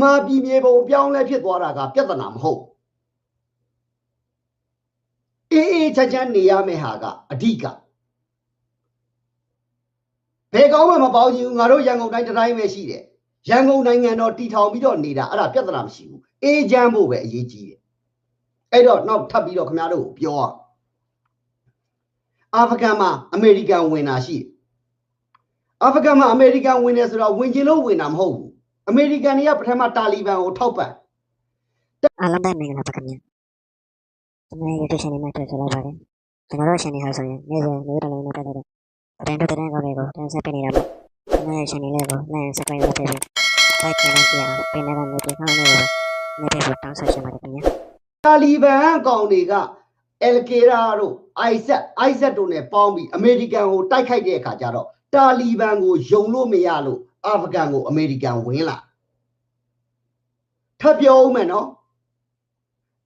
မာပြည်မြေပုံအပြောင်းလဲဖြစ်သွားတာကပြဿနာမဟုတ်အေးအေးချမ်းချမ်းနေရမယ့်ဟာကအဓိကဘယ်ကောင်းမှမပေါင်းချင်ဘူးငါတို့ရန်ကုန်တိုင်းတစ်တိုင်းပဲရှိတယ်ရန်ကုန်နိုင်ငံတော်တည်ထောင်ပြီးတော့နေတာအဲ့ဒါပြဿနာမရှိဘူးအေးချမ်းဖို့ပဲအရေးကြီးတယ်အဲ့တော့နောက်ထပ်ပြီးတော့ခင်ဗျားတို့ကိုပြောရအာဖဂန်မှာအမေရိကန်ဝင်တာရှိတယ်အာဖဂန်မှာအမေရိကန်ဝင်တယ်ဆိုတော့ဝင်ချင်လို့ဝင်တာမဟုတ်ဘူး အမေရိကန်တွေကပထမတာလီဘန်ကိုထောက်ပံ့အားလုံးပဲမင်္ဂလာပါခင်ဗျာကျွန်တော်ရဲ့ YouTube channel မှာတွေ့ကြလိုက်ပါတယ်ကျွန်တော်တို့ channel ဟာဆိုရင်နေ့စဉ်နေ့တိုင်းနဲ့ပတ်သက်တဲ့တိုင်းတို့တိုင်းကောင်းတွေကိုတင်ဆက်ပေးနေတာပါကျွန်တော်ရဲ့ channel လေးကို like and subscribe လုပ်ပေးပြီး like ချန်နယ်ကြည့်အောင်ပြင်နေတဲ့ notification လေးကိုနေ့တိုင်းတောင်းဆိုချင်ပါတယ်ခင်ဗျာတာလီဘန်ကောင်တွေကအယ်ကေရာတို့အိုက်ဇက်အိုက်ဇက်တို့နဲ့ပေါင်းပြီးအမေရိကန်ကိုတိုက်ခိုက်တဲ့အခါကျတော့တာလီဘန်ကိုယုံလို့မရလို့ အာဖဂန်ကိုအမေရိကန်ဝင်လာထပ်ပြောဦးမယ်နော်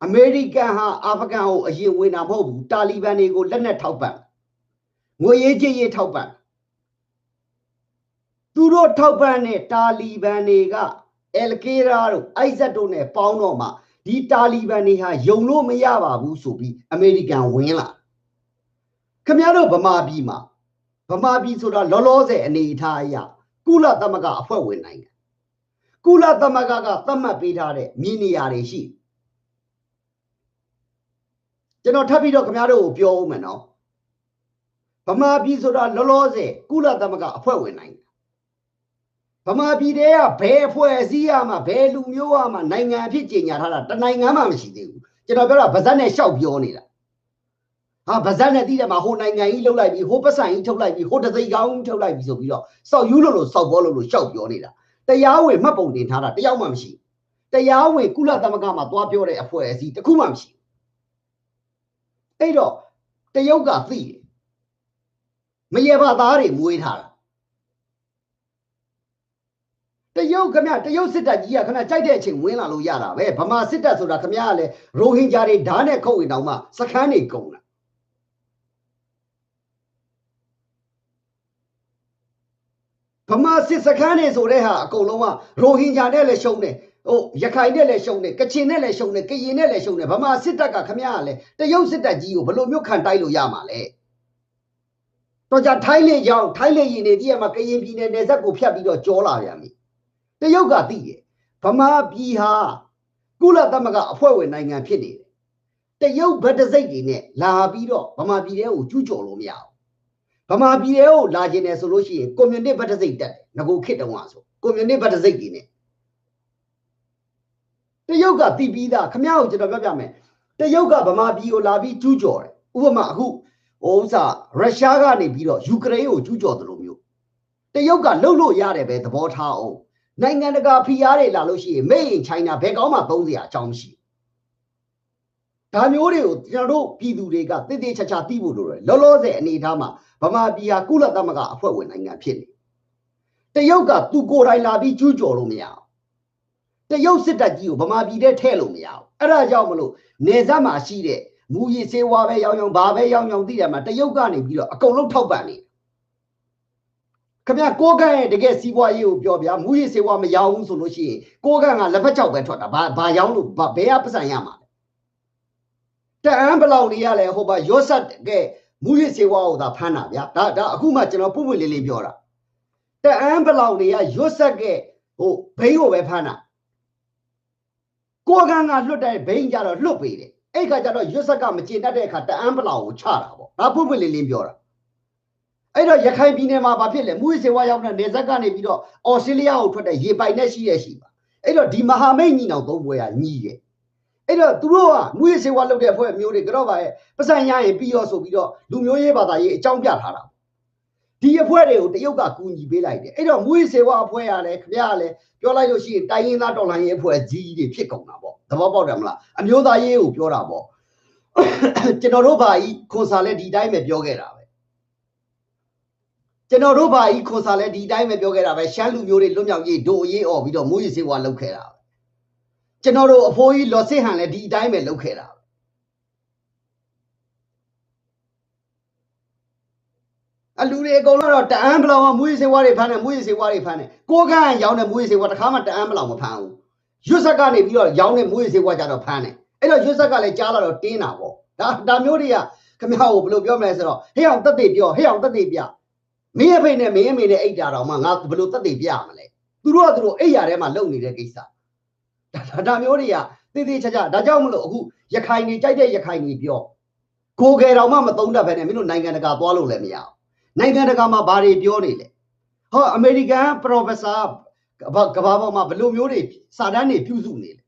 အမေရိကန်ဟာအာဖဂန်ကိုအရင်ဝင်တာမဟုတ်ဘူးတာလီဘန်တွေကိုလက်နက်ထောက်ပံ့ငွေရေးကြေးရေးထောက်ပံ့သူတို့ထောက်ပံ့တဲ့တာလီဘန်တွေကအယ်ကေရာတို့အိုက်ဇက်တို့နဲ့ပေါင်းတော့မှဒီတာလီဘန်တွေဟာယုံလို့မရပါဘူးဆိုပြီးအမေရိကန်ဝင်လာခမရတို့ဗမာပြည်မှာဗမာပြည်ဆိုတာလောလောဆယ်အနေအထားအရ ကုလသမဂ္ဂအဖွဲ့ဝင်နိုင်ငံကုလသမဂ္ဂကသတ်မှတ်ပေးထားတဲ့မြေနေရာတွေရှိကျွန်တော်ထပ်ပြီးတော့ခမရတို့ကိုပြောဦးမယ်နော်ဗမာပြည်ဆိုတာလောလောဆယ်ကုလသမဂ္ဂအဖွဲ့ဝင်နိုင်ငံဗမာပြည်တဲကဘယ်အဖွဲ့အစည်းရမှာဘယ်လူမျိုးရမှာနိုင်ငံအဖြစ်ကြီးညာထားတာတနိုင်ငံမှမရှိသေးဘူးကျွန်တော်ပြောတာဗဇက်နဲ့ရှောက်ပြောနေတာ ဟာဗဇက်နဲ့တည်တယ်မှာဟိုနိုင်ငံကြီးလှုပ်လိုက်ပြီးဟိုပတ်စံကြီးထုတ်လိုက်ပြီးဟိုတသိန်းကောင်းထုတ်လိုက်ပြီးဆိုပြီးတော့စောက်ယူလို့လို့စောက်ပေါ်လို့လို့ရှောက်ပြောနေတာတရားဝင်မှတ်ပုံတင်ထားတာတယောက်မှမရှိတရားဝင်ကုလသမဂ္ဂမှာသွားပြောတဲ့အဖွဲ့အစည်းတစ်ခုမှမရှိအဲ့တော့တရုတ်ကသိတယ်မရေဘာသားတွေမွေးထားတာတရုတ်ခမတရုတ်စစ်တပ်ကြီးကခဏကြိုက်တဲ့အချိန်ဝင်လာလို့ရတာပဲဗမာစစ်တပ်ဆိုတာခမကလည်းရိုဟင်ဂျာတွေဓာတ်နဲ့ခုတ်ရင်တောင်မှစခန်းတွေကုန်တာ ဗမာစစ်စခန်းတွေဆိုတဲ့ဟာအကုန်လုံးကရိုဟင်ဂျာနဲ့လည်းရှုံးတယ်ဟိုရခိုင်နဲ့လည်းရှုံးတယ်ကချင်နဲ့လည်းရှုံးတယ်ကရင်နဲ့လည်းရှုံးတယ်ဗမာစစ်တပ်ကခမကလည်းတရုတ်စစ်တပ်ကြီးကိုဘယ်လိုမျိုးခံတိုက်လို့ရမှာလဲတော့ကြထိုင်းလေကြောင်ထိုင်းလေရင်နေတည်းကမှကရင်ပြည်နယ်နယ်စပ်ကိုဖြတ်ပြီးတော့ကြောလာပြန်ပြီတရုတ်ကသိတယ်ဗမာပြည်ဟာကုလသမဂ္ဂအဖွဲ့ဝင်နိုင်ငံဖြစ်နေတယ်တရုတ်ဗတ်တစိတ်တွေနဲ့လာပြီးတော့ဗမာပြည်ထဲကိုကျူးကျော်လို့မရဘူး ဗမာပြည်ထဲကိုလာကျင်တယ်ဆိုလို့ရှိရင်ကွန်မြူနစ်ဗတ်တစိတ်တက်တယ်ငကိုခေတ်တုန်းကဆိုကွန်မြူနစ်ဗတ်တစိတ်တွေနဲ့တရုတ်ကသိပြီးသားခမ ्या ကိုကျွန်တော်ပြောပြမယ်တရုတ်ကဗမာပြည်ကိုလာပြီးကျူးကျော်တယ်ဥပမာအခုဟိုဥစ္စာရုရှားကနေပြီးတော့ယူကရိန်းကိုကျူးကျော်တယ်လို့မျိုးတရုတ်ကလှုပ်လို့ရတယ်ပဲသဘောထားအောင်နိုင်ငံတကာဖိအားတွေလာလို့ရှိရင် made in China ဘယ်ကောင်းမှသုံးစရာအကြောင်းမရှိဘူး ဒါမျိုးတွေကိုကျွန်တော်တို့ပြည်သူတွေကတည်တည်ချာချာသိဖို့လိုတယ်လောလောဆယ်အနေအထားမှာဗမာပြည်ဟာကုလသမဂ္ဂအဖွဲ့ဝင်နိုင်ငံဖြစ်နေတရုတ်ကသူကိုယ်တိုင်လာပြီးကျူးကျော်လို့မရဘူးတရုတ်စစ်တပ်ကြီးကိုဗမာပြည်ထဲထည့်လို့မရဘူးအဲ့ဒါကြောင့်မလို့နေဆက်မှာရှိတဲ့မူရည်စေဝါပဲရောင်းရောင်းဘာပဲရောင်းရောင်းသိတယ်မှာတရုတ်ကနေပြီးတော့အကုန်လုံးထောက်ပံ့နေတယ်ခမကိုးကန့်ရဲ့တကယ်စီးပွားရေးကိုပြောပြမူရည်စေဝါမရောဘူးဆိုလို့ရှိရင်ကိုးကန့်ကလက်ဖက်ချောက်ပဲထွက်တာဘာဘာရောင်းလို့ဘာဘယ်ကပတ်စံရမှာလဲ တအန်းဘလောက်နေရလဲဟိုပါရော့ဆတ်ကဲမူရည်စေဝါကိုသာဖမ်းတာဗျာဒါဒါအခုမှကျွန်တော်ပုပ်ပွင့်လေးလေးပြောတာတအန်းဘလောက်နေရရော့ဆတ်ကဲဟိုဘိန်းကိုပဲဖမ်းတာကိုးကန့်ကလွတ်တဲ့ဘိန်းကြတော့လွတ်ပေတယ်အဲ့ခါကျတော့ရော့ဆတ်ကမကျင်တတ်တဲ့အခါတအန်းဘလောက်ကိုချတာပေါ့ဒါပုပ်ပွင့်လေးလေးပြောတာအဲ့တော့ရခိုင်ပြည်နယ်မှာဘာဖြစ်လဲမူရစေဝါရောက်တဲ့နေဆက်ကနေပြီးတော့အော်စတြေးလျကိုထွက်တဲ့ရေပိုင်နဲ့ရှိရရှိပါအဲ့တော့ဒီမဟာမိတ်ညီနောင်သုံးဘွဲကညီးတယ် အဲ့တော့သူတို့ကမူရစေဝါလုပ်တဲ့အဖွဲ့မျိုးတွေကတော့ပါရဲ့ပတ်စံရရင်ပြီးရောဆိုပြီးတော့လူမျိုးရေးဘာသာရေးအကြောင်းပြထားတာဒီအဖွဲ့တွေကိုတရုတ်ကကူညီပေးလိုက်တယ်အဲ့တော့မူရစေဝါအဖွဲ့ကလည်းခင်ဗျားကလည်းပြောလိုက်လို့ရှိရင်တိုင်းရင်းသားတော်လှန်ရေးအဖွဲ့ကြီးတွေဖြစ်ကုန်တာပေါ့သဘောပေါက်တယ်မလားအမျိုးသားရေးကိုပြောတာပေါ့ကျွန်တော်တို့ဘာကြီးခွန်စာလဲဒီတိုင်းပဲပြောခဲ့တာပဲကျွန်တော်တို့ဘာကြီးခွန်စာလဲဒီအတိုင်းပဲပြောခဲ့တာပဲရှမ်းလူမျိုးတွေလွတ်မြောက်ရေးဒိုအရေးអော်ပြီးတော့မိုးရီစေဝါလောက်ခဲ့တာပဲ ကျွန်တော်တို့အဖိုးကြီးလော်စစ်ဟန်လဲဒီအတိုင်းပဲလောက်ခဲ့တာပဲအလူတွေအကုန်လုံးတော့တအန်းဘလောင်ကမိုးရီစေဝါတွေဖမ်းတယ်မိုးရီစေဝါတွေဖမ်းတယ်ကိုကန်းရောင်းတဲ့မိုးရီစေဝါတစ်ခါမှတအန်းဘလောင်မဖမ်းဘူးရွတ်ဆက်ကနေပြီးတော့ရောင်းနေမွေးစေကွာကြတော့ဖမ်းတယ်အဲ့တော့ရွတ်ဆက်ကလည်းကြားလာတော့တင်းတာပေါ့ဒါဒါမျိုးတွေကခမရကိုဘယ်လိုပြောမလဲဆိုတော့ဟဲ့အောင်တက်သေးပြောဟဲ့အောင်တက်သေးပြမင်းရဲ့ဖိနဲ့မင်းရဲ့မိနဲ့အိတ်တာတော့မှငါဘယ်လိုတက်သေးပြမလဲသူတို့ကသူတို့အိတ်ရထဲမှာလုံနေတဲ့ကိစ္စ ဒါဒါမျိုးတွေကသေသေးချာချာဒါကြောင့်မလို့အခုရခိုင်နေကြိုက်တဲ့ရခိုင်နေပြောကိုယ်ကယ်တော်မှမသုံးတတ်ဘဲနဲ့မင်းတို့နိုင်ငံတကာသွားလို့လည်းမရအောင်နိုင်ငံတကာမှာဘာတွေပြောနေလဲဟောအမေရိကန်ပရိုဖက်ဆာကဘာပေါ်မှာဘယ်လိုမျိုးတွေစာတမ်းတွေပြုစုနေလဲ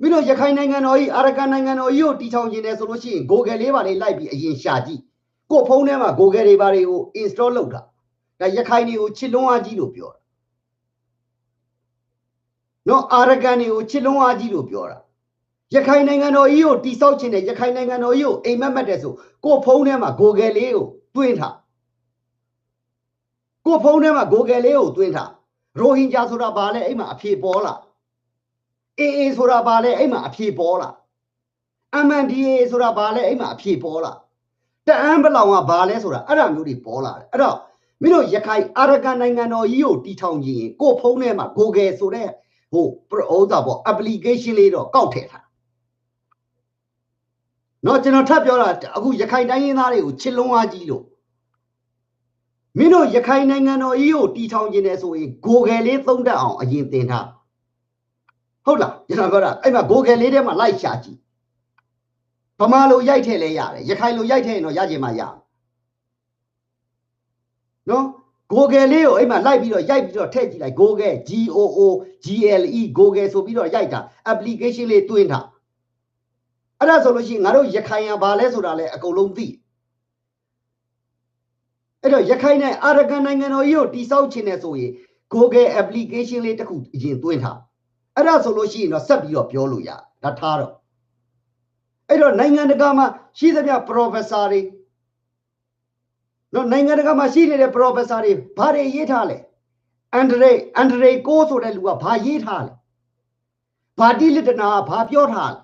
မင်းတို့ရခိုင်နိုင်ငံတော်ကြီးအာရကန်နိုင်ငံတော်ကြီးကိုတီထောင်ခြင်းတယ်ဆိုလို့ရှိရင် Google လေးပါလေးလိုက်ပြီးအရင်ရှာကြည့်ကို့ဖုန်းထဲမှာ Google တွေပါတွေကို install လုပ်တာဒါရခိုင်တွေကိုချစ်လွန်းအားကြီးလို့ပြောတာ နော်အာရကန်တွေကိုချစ်လွန်းအားကြီးလို့ပြောတာရခိုင်နိုင်ငံတော်ကြီးကိုတိဆောက်ခြင်းနဲ့ရခိုင်နိုင်ငံတော်ကြီးကိုအိမ်မက်မက်တယ်ဆိုကို့ဖုန်းထဲမှာ Google လေးကိုတွင်းထားကို့ဖုန်းထဲမှာ Google လေးကိုတွင်းထားရိုဟင်ဂျာဆိုတာဘာလဲအဲ့မှာအဖြေပေါ်လာအေးအေးဆိုတာဘာလဲအဲ့မှာအဖြေပေါ်လာ MNDA ဆိုတာဘာလဲအဲ့မှာအဖြေပေါ်လာတအန်းပလောင်ကဘာလဲဆိုတာအဲ့ဒါမျိုးတွေပေါ်လာတယ်အဲ့တော့မင်းတို့ရခိုင်အာရကန်နိုင်ငံတော်ကြီးကိုတီထောင်ခြင်းကို့ဖုန်းထဲမှာ Google ဆိုတဲ့ ဟိုပရိုဒါပေါ့ application လေးတော့ကောက်ထည့်ထားနော်ကျွန်တော်ထပ်ပြောတာအခုရခိုင်တိုင်းရင်းသားတွေကိုချစ်လုံးအားကြီးလို့မင်းတို့ရခိုင်နိုင်ငံတော်ကြီးကိုတီထောင်ခြင်းတယ်ဆိုရင် Google လေးသုံးတတ်အောင်အရင်သင်ထားဟုတ်လားကျွန်တော်ပြောတာအဲ့မှာ Google လေးထဲမှာလိုက်ရှာကြည့်ဗမာလိုရိုက်ထည့်လဲရတယ်ရခိုင်လိုရိုက်ထည့်ရင်တော့ရကြမှာရနော် Google လေးကိုအဲ့မှာလိုက်ပြီးတော့ရိုက်ပြီးတော့ထည့်ကြည့်လိုက် Google G O O G L E Google ဆိုပြီးတော့ရိုက်တာ application လေးတွင်းထားအဲ့ဒါဆိုလို့ရှိရင်ငါတို့ရခိုင်ရဘာလဲဆိုတာလဲအကုန်လုံးသိအဲ့တော့ရခိုင်နဲ့အာရကန်နိုင်ငံတော်ကြီးကိုတိစောက်ခြင်းနဲ့ဆိုရင် Google application လေးတစ်ခုအရင်တွင်းထားအဲ့ဒါဆိုလို့ရှိရင်တော့ဆက်ပြီးတော့ပြောလို့ရဒါထားတော့အဲ့တော့နိုင်ငံတကာမှာရှိသမျှ professor တွေ နော်နိုင်ငံတကာမှာရှိနေတဲ့ professor တွေဘာတွေရေးထားလဲအန်ဒရေအန်ဒရေကိုဆိုတဲ့လူကဘာရေးထားလဲဘာတိလတနာကဘာပြောထားလဲ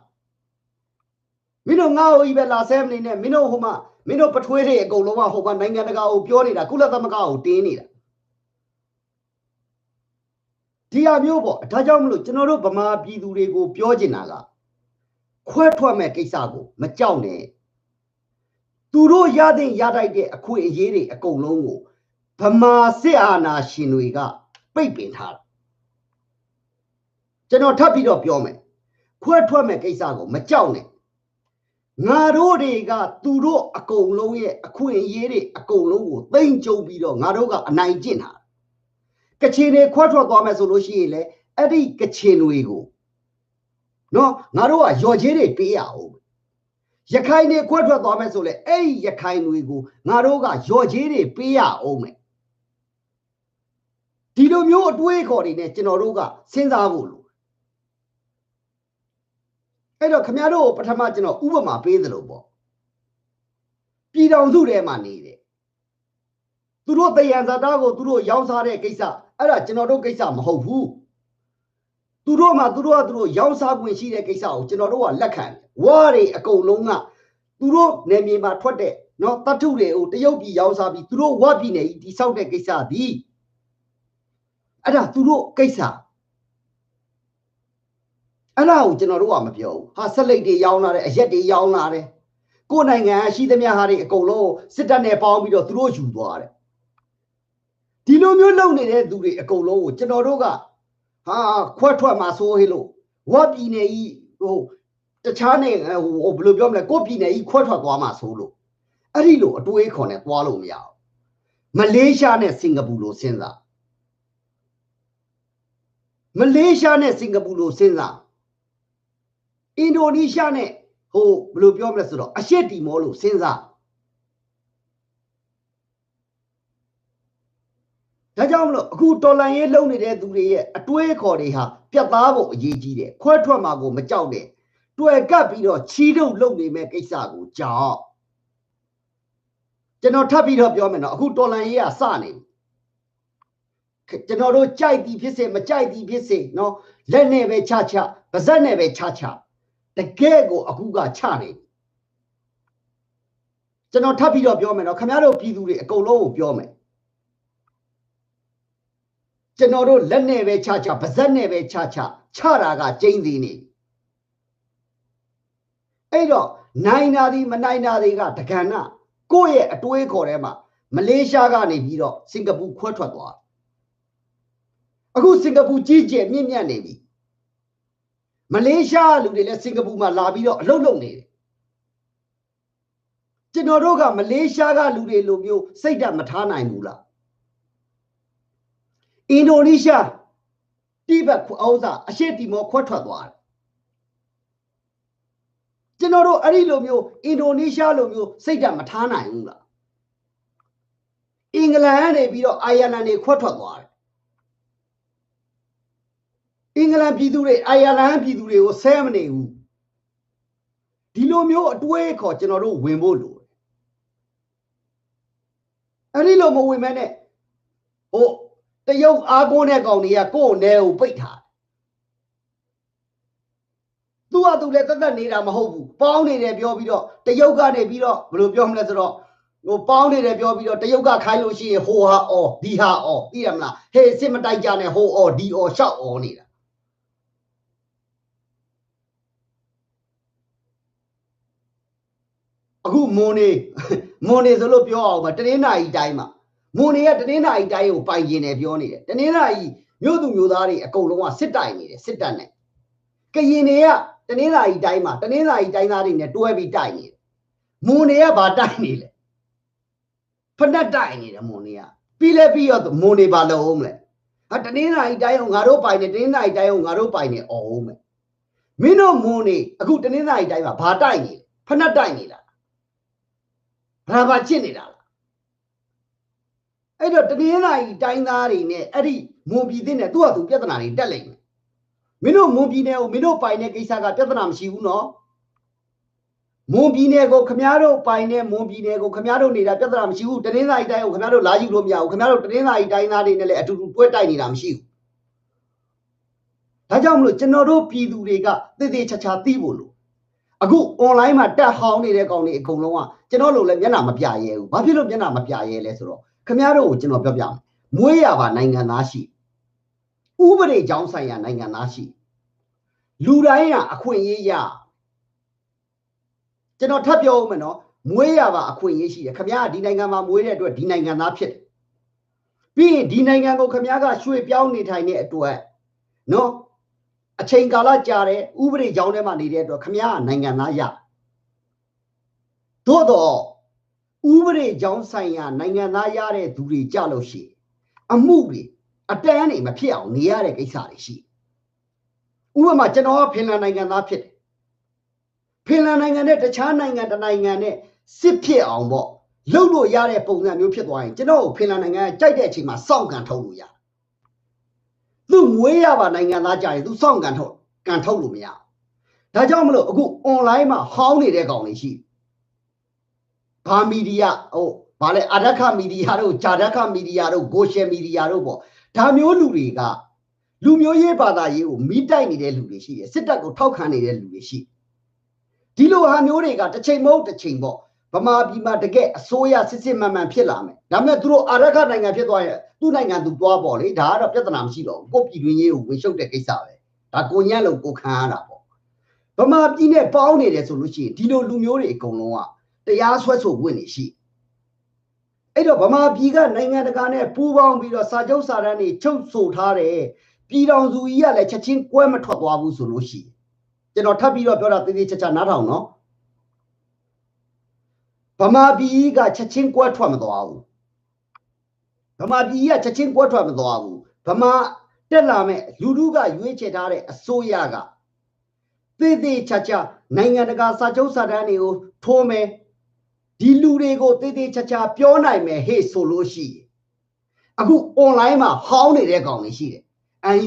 မင်းတို့ငါ့ကိုကြီးပဲလာဆဲမနေနဲ့မင်းတို့ဟိုမှာမင်းတို့ပထွေးတွေအကုန်လုံးကဟိုမှာနိုင်ငံတကာကိုပြောနေတာကုလသမဂ္ဂကိုတင်းနေတာဒီအမျိုးပေါ့ဒါကြောင့်မလို့ကျွန်တော်တို့ဗမာပြည်သူတွေကိုပြောချင်တာကခွဲထွက်မဲ့ကိစ္စကိုမကြောက်နဲ့ သူတို့ရတဲ့ရတိုက်တဲ့အခွင့်အရေးတွေအကုန်လုံးကိုဗမာစစ်အာဏာရှင်တွေကပိတ်ပင်ထားတာကျွန်တော်ထပ်ပြီးတော့ပြောမယ်ခွဲထွက်မဲ့ကိစ္စကိုမကြောက်နဲ့ငါတို့တွေကသူတို့အကုန်လုံးရဲ့အခွင့်အရေးတွေအကုန်လုံးကိုသိမ့်ကြုံပြီးတော့ငါတို့ကအနိုင်ကျင့်တာကချင်တွေခွဲထွက်သွားမယ်ဆိုလို့ရှိရင်လေအဲ့ဒီကချင်တွေကိုနော်ငါတို့ကရော်ချေးတွေပေးရအောင် ရခိုင်တွေခွဲထွက်သွားမယ်ဆိုလေအဲ့ဒီရခိုင်တွေကိုငါတို့ကရော်ချေးတွေပေးရအောင်မယ်ဒီလိုမျိုးအတွေးခေါ်တွေနဲ့ကျွန်တော်တို့ကစဉ်းစားဖို့လို့အဲ့တော့ခမရတို့ပထမကျွန်တော်ဥပမာပေးသလိုပေါ့ပြည်တော်စုထဲမှာနေတယ်သူတို့တယံဇာတာကိုသူတို့ရောင်းစားတဲ့ကိစ္စအဲ့ဒါကျွန်တော်တို့ကိစ္စမဟုတ်ဘူး သူတို့မှသူတို့ကသူတို့ရောင်းစားခွင့်ရှိတဲ့ကိစ္စကိုကျွန်တော်တို့ကလက်ခံတယ်ဝါတွေအကုန်လုံးကသူတို့နယ်မြေမှာထွက်တဲ့နော်တတ်ထုတွေကိုတရုတ်ပြည်ရောင်းစားပြီးသူတို့ဝါပြည်နယ်ကြီးတိဆောက်တဲ့ကိစ္စဒီအဲ့ဒါသူတို့ကိစ္စအဲ့ဒါကိုကျွန်တော်တို့ကမပြောဘူးဟာဆက်လက်တွေရောင်းလာတယ်အရက်တွေရောင်းလာတယ်ကိုယ်နိုင်ငံရှိသမျှဟာတွေအကုန်လုံးစစ်တပ်နဲ့ပေါင်းပြီးတော့သူတို့ယူသွားတယ်ဒီလိုမျိုးလုပ်နေတဲ့သူတွေအကုန်လုံးကိုကျွန်တော်တို့က ဟာခွက်ထွက်မှာဆိုဟေးလို့ဝတ်ပြည်နယ်ကြီးဟိုတခြားနေဟိုဘယ်လိုပြောမလဲကိုပြည်နယ်ကြီးခွက်ထွက်သွားမှာဆိုလို့အဲ့ဒီလိုအတွေးခေါ်နဲ့သွားလို့မရဘူးမလေးရှားနဲ့စင်ကာပူလိုစဉ်းစားမလေးရှားနဲ့စင်ကာပူလိုစဉ်းစားအင်ဒိုနီးရှားနဲ့ဟိုဘယ်လိုပြောမလဲဆိုတော့အရှက်တီမောလို့စဉ်းစားဒါ ကြောင့်မလို့အခုတော်လန်ရေးလုံနေတဲ့သူတွေရဲ့အတွေးခေါ်တွေဟာပြတ်သားဖို့အရေးကြီးတယ်ခွဲထွက်မှာကိုမကြောက်နဲ့တွေ့ကပ်ပြီးတော့ချီးထုတ်လုံနေမဲ့ကိစ္စကိုကြောက်ကျွန်တော်ထပ်ပြီးတော့ပြောမယ်နော်အခုတော်လန်ရေးကစနေပြီကျွန်တော်တို့ကြိုက်သည်ဖြစ်စေမကြိုက်သည်ဖြစ်စေနော်လက်နဲ့ပဲချချပါဇက်နဲ့ပဲချချတကယ်ကိုအခုကချနေကျွန်တော်ထပ်ပြီးတော့ပြောမယ်နော်ခင်ဗျားတို့ပြည်သူတွေအကုန်လုံးကိုပြောမယ် ကျွန်တော်တို့လက်နဲ့ပဲချချပါဇက်နဲ့ပဲချချချတာကကျင်းသေးနေအဲ့တော့နိုင်နာသည်မနိုင်နာသည်ကတက္ကနာကိုယ့်ရဲ့အတွေးခေါ်ထဲမှာမလေးရှားကနေပြီးတော့စင်ကာပူခွဲထွက်သွားအခုစင်ကာပူကြီးကျယ်မြင့်မြတ်နေပြီမလေးရှားလူတွေလည်းစင်ကာပူမှာလာပြီးတော့အလုပ်လုပ်နေတယ်ကျွန်တော်တို့ကမလေးရှားကလူတွေလိုမျိုးစိတ်ဓာတ်မထားနိုင်ဘူးလား အင်ဒိုနီးရှားတိဘက်ခွအောစားအရှေ့တီမောခွဲထွက်သွားတယ်ကျွန်တော်တို့အဲ့ဒီလိုမျိုးအင်ဒိုနီးရှားလိုမျိုးစိတ်ဓာတ်မထားနိုင်ဘူးလားအင်္ဂလန်ကနေပြီးတော့အိုင်ယာလန်တွေခွဲထွက်သွားတယ်အင်္ဂလန်ပြည်သူတွေအိုင်ယာလန်ပြည်သူတွေကိုဆဲမနေဘူးဒီလိုမျိုးအတွေးခေါ်ကျွန်တော်တို့ဝင်ဖို့လိုတယ်အဲ့ဒီလိုမဝင်မဲနဲ့ဟို တရုတ်အားကိုးတဲ့ကောင်တွေကကိုယ့်နဲကိုပိတ်ထားသူကသူလည်းတက်တက်နေတာမဟုတ်ဘူးပေါင်းနေတယ်ပြောပြီးတော့တရုတ်ကနေပြီးတော့ဘယ်လိုပြောမလဲဆိုတော့ဟိုပေါင်းနေတယ်ပြောပြီးတော့တရုတ်ကခိုင်းလို့ရှိရင်ဟိုဟာအော်ဒီဟာအော်သိရမလားဟေးစစ်မတိုက်ကြနဲ့ဟိုအော်ဒီအော်ရှောက်အော်နေတာအခုမွန်နေမွန်နေဆိုလို့ပြောအောင်ပါတနင်္လာရီတိုင်းမှာ မွန်နေကတနင်္လာရီတိုင်းကိုပိုင်ကျင်တယ်ပြောနေတယ်တနင်္လာရီမြို့သူမြို့သားတွေအကုန်လုံးကစစ်တိုင်နေတယ်စစ်တပ်နဲ့ကရင်တွေကတနင်္လာရီတိုင်းမှာတနင်္လာရီတိုင်းသားတွေနဲ့တွဲပြီးတိုက်နေတယ်မွန်တွေကဘာတိုက်နေလဲဖက်တက်တိုက်နေတယ်မွန်တွေကပြီးလဲပြီးတော့မွန်တွေဘာလုပ်အောင်မလဲဟာတနင်္လာရီတိုင်းကိုငါတို့ပိုင်နေတနင်္လာရီတိုင်းကိုငါတို့ပိုင်နေအော်အောင်မယ်မင်းတို့မွန်တွေအခုတနင်္လာရီတိုင်းမှာဘာတိုက်နေလဲဖက်တက်တိုက်နေလားဘာဘာချစ်နေတာလား အဲ့တော့တနင်္လာရီတိုင်းသားတွေနဲ့အဲ့ဒီမွန်ပြည်သစ်နဲ့သူ့ဟာသူပြဿနာတွေတက်လိမ့်မယ်မင်းတို့မွန်ပြည်နယ်ကိုမင်းတို့ပိုင်တဲ့ကိစ္စကပြဿနာမရှိဘူးနော်မွန်ပြည်နယ်ကိုခမားတို့ပိုင်တဲ့မွန်ပြည်နယ်ကိုခမားတို့နေတာပြဿနာမရှိဘူးတနင်္လာရီတိုင်းကိုခမားတို့လာယူလို့မရဘူးခမားတို့တနင်္လာရီတိုင်းသားတွေနဲ့လည်းအတူတူတွဲတိုက်နေတာမရှိဘူးဒါကြောင့်မလို့ကျွန်တော်တို့ပြည်သူတွေကသေသေးချာချာသိဖို့လို့အခု online မှာတက်ဟောင်းနေတဲ့ကောင်တွေအကုန်လုံးကကျွန်တော်တို့လည်းမျက်နှာမပြရဲဘူးဘာဖြစ်လို့မျက်နှာမပြရဲလဲဆိုတော့ ခမားတို့ကိုကျွန်တော်ပြောပြမယ်မွေးရပါနိုင်ငံသားရှိဥပဒေကြောင်းဆိုင်ရာနိုင်ငံသားရှိလူတိုင်းကအခွင့်အရေးရကျွန်တော်ထပ်ပြောဦးမယ်နော်မွေးရပါအခွင့်အရေးရှိတယ်ခမားကဒီနိုင်ငံမှာမွေးတဲ့အတွက်ဒီနိုင်ငံသားဖြစ်တယ်ပြီးရင်ဒီနိုင်ငံကိုခမားကရွှေ့ပြောင်းနေထိုင်တဲ့အတွက်နော်အချိန်ကာလကြာတဲ့ဥပဒေကြောင်းထဲမှာနေတဲ့အတွက်ခမားကနိုင်ငံသားရသို့တော့ ဥပဒေကြောင်းဆိုင်ရာနိုင်ငံသားရတဲ့သူတွေကြလို့ရှိရင်အမှုတွေအတန်းတွေမဖြစ်အောင်နေရတဲ့ကိစ္စတွေရှိဥပမာကျွန်တော်ကဖင်လန်နိုင်ငံသားဖြစ်တယ်ဖင်လန်နိုင်ငံနဲ့တခြားနိုင်ငံတစ်နိုင်ငံနဲ့စစ်ဖြစ်အောင်ပေါ့လုပ်လို့ရတဲ့ပုံစံမျိုးဖြစ်သွားရင်ကျွန်တော်ကိုဖင်လန်နိုင်ငံကကြိုက်တဲ့အချိန်မှာစောင့်ကန်ထုတ်လို့ရတယ်သူမွေးရပါနိုင်ငံသားကြရင်သူစောင့်ကန်ထုတ်ကန်ထုတ်လို့မရဒါကြောင့်မလို့အခု online မှာဟောင်းနေတဲ့ကောင်တွေရှိ ဘာမီဒီယာဟိုဘာလဲအဒခမီဒီယာတို့ဂျာဒခမီဒီယာတို့ဂိုရှယ်မီဒီယာတို့ပေါ့ဒါမျိုးလူတွေကလူမျိုးရေးဘာသာရေးကိုမိတိုက်နေတဲ့လူတွေရှိတယ်စစ်တပ်ကိုထောက်ခံနေတဲ့လူတွေရှိဒီလိုဟာမျိုးတွေကတစ်ချိန်မဟုတ်တစ်ချိန်ပေါ့ဗမာပြည်မှာတကယ်အစိုးရစစ်စစ်မှန်မှန်ဖြစ်လာမယ်ဒါပေမဲ့သူတို့အာရခနိုင်ငံဖြစ်သွားရင်သူ့နိုင်ငံသူသွားပေါ့လေဒါကတော့ပြဿနာမရှိတော့ဘူးကိုပြည်တွင်းရေးကိုဝင်ရှုပ်တဲ့ကိစ္စပဲဒါကိုညံ့လို့ကိုခံရတာပေါ့ဗမာပြည်နဲ့ပေါင်းနေတယ်ဆိုလို့ရှိရင်ဒီလိုလူမျိုးတွေအကုန်လုံးက တရားစွဲဆိုဝင်နေရှိအဲ့တော့ဗမာပြည်ကနိုင်ငံတကာနဲ့ပူးပေါင်းပြီးတော့စာချုပ်စာတမ်းတွေချုပ်ဆိုထားတယ်ပြည်တော်စုကြီးကလည်းချက်ချင်းကွဲမထွက်သွားဘူးဆိုလို့ရှိရင်ကျွန်တော်ထပ်ပြီးတော့ပြောတာသေးသေးချာချာနားထောင်နော်ဗမာပြည်ကချက်ချင်းကွဲထွက်မသွားဘူးဗမာပြည်ကချက်ချင်းကွဲထွက်မသွားဘူးဗမာတက်လာမဲ့လူလူကရွေးချယ်ထားတဲ့အစိုးရကသေးသေးချာချာနိုင်ငံတကာစာချုပ်စာတမ်းတွေကိုထိုးမယ် ဒီလူတွေကိုသေးသေးချာချာပြောနိုင်မယ်ဟေ့ဆိုလို့ရှိရင်အခု online မှာဟောင်းနေတဲ့ကောင်တွေရှိတယ်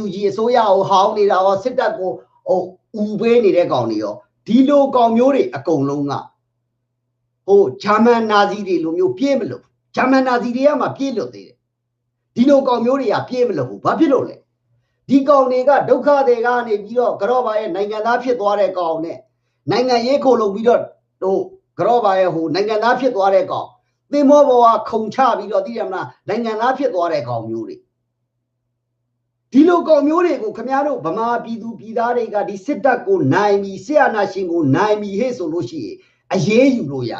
UNG အစိုးရကိုဟောင်းနေတာရောစစ်တပ်ကိုဟိုဥပေးနေတဲ့ကောင်တွေရောဒီလိုကောင်မျိုးတွေအကုန်လုံးကဟိုဂျာမန်နာဇီတွေလိုမျိုးပြေးမလို့ဂျာမန်နာဇီတွေကမှပြေးလို့သေးတယ်ဒီလိုကောင်မျိုးတွေကပြေးမလို့ဘူးဘာဖြစ်လို့လဲဒီကောင်တွေကဒုက္ခတွေကနေပြီးတော့ကြော့ပါရဲ့နိုင်ငံသားဖြစ်သွားတဲ့ကောင်နဲ့နိုင်ငံရေးခိုလုံပြီးတော့ဟို ကြော့ပါရဲ့ဟိုနိုင်ငံသားဖြစ်သွားတဲ့ကောင်သင်္ဘောပေါ်ကခုံချပြီးတော့သိရမလားနိုင်ငံသားဖြစ်သွားတဲ့ကောင်မျိုးတွေဒီလိုကောင်မျိုးတွေကိုခင်ဗျားတို့ဗမာပြည်သူပြည်သားတွေကဒီစစ်တပ်ကိုနိုင်ပြီဆရာနာရှင်ကိုနိုင်ပြီဟဲ့ဆိုလို့ရှိရင်အရေးယူလို့ရ